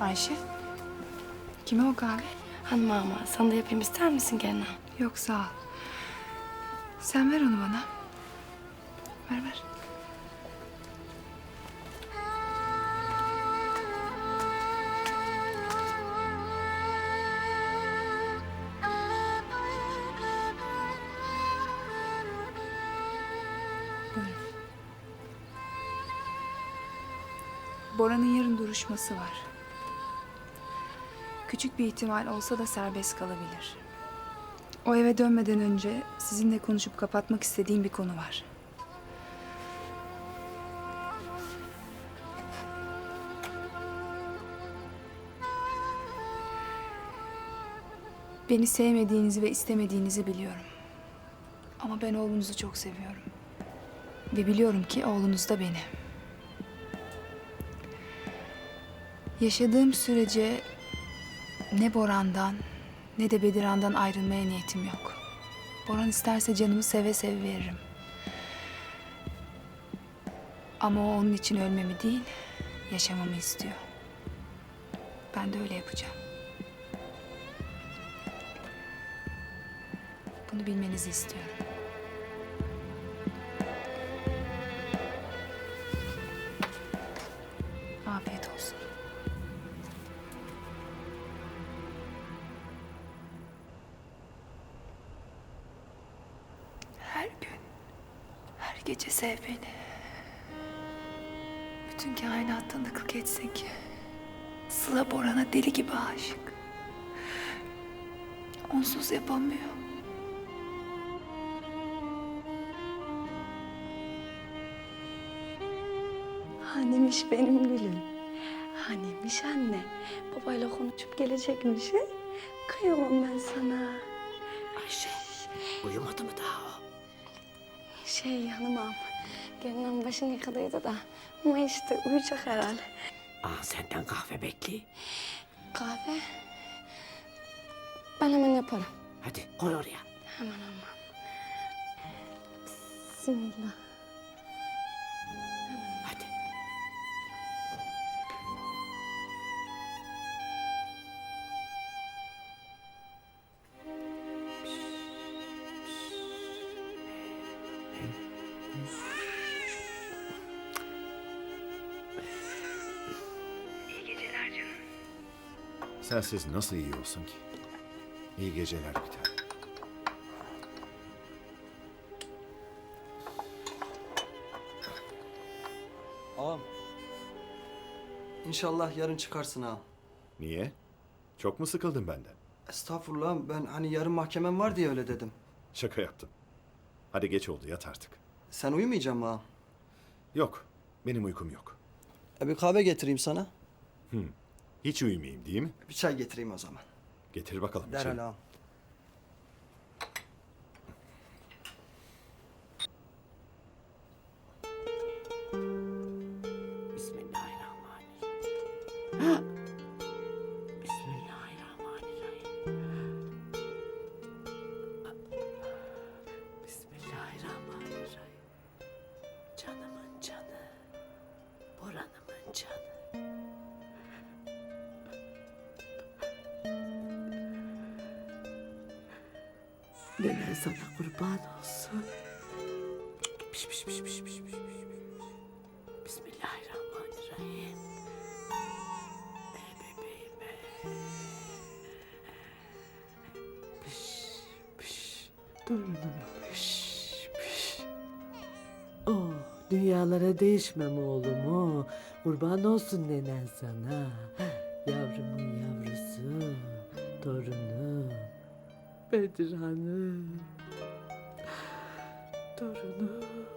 Ayşe. Kime o kahve? Hanım ama sana da yapayım ister misin gene? Yok sağ ol. Sen ver onu bana. Ver ver. Bora'nın yarın duruşması var. Küçük bir ihtimal olsa da serbest kalabilir. O eve dönmeden önce sizinle konuşup kapatmak istediğim bir konu var. Beni sevmediğinizi ve istemediğinizi biliyorum. Ama ben oğlunuzu çok seviyorum. Ve biliyorum ki oğlunuz da beni. Yaşadığım sürece ne Boran'dan ne de Bediran'dan ayrılmaya niyetim yok. Boran isterse canımı seve seve veririm. Ama o onun için ölmemi değil, yaşamamı istiyor. Ben de öyle yapacağım. Bunu bilmenizi istiyorum. Gece sev beni. Bütün kainat tanıklık etsin ki Sıla Boran'a deli gibi aşık. Onsuz yapamıyor. Hanimiş benim gülüm. Hanimiş anne. Babayla konuşup gelecekmiş. he? Kıyamam ben sana. Ayşe, uyumadı mı daha o? Şey yanımam. Gelinin başını yıkadıydı da. Ama işte uyuyacak herhalde. Aa, senden kahve bekli. Kahve. Ben hemen yaparım. Hadi koy oraya. Hemen ama. Bismillah. Sensiz nasıl iyi olsun ki? İyi geceler bir tane. Ağam. İnşallah yarın çıkarsın ağam. Niye? Çok mu sıkıldın benden? Estağfurullah ben hani yarın mahkemem var diye öyle dedim. Şaka yaptım. Hadi geç oldu yat artık. Sen uyumayacak mı ağam? Yok, benim uykum yok. E bir kahve getireyim sana. Hiç uyumayayım değil mi? Bir çay getireyim o zaman. Getir bakalım. Derhal içelim. ağam. Nenen sana kurban olsun. Piş piş piş piş piş piş. Bismillahirrahmanirrahim. Ey bebeğim ey. Piş piş. Torunum piş piş. Oh dünyalara değişmem oğlum o. Kurban olsun nenen sana. Yavrumun yavrusu. Torunum. Bedirhan'ım. Torunum.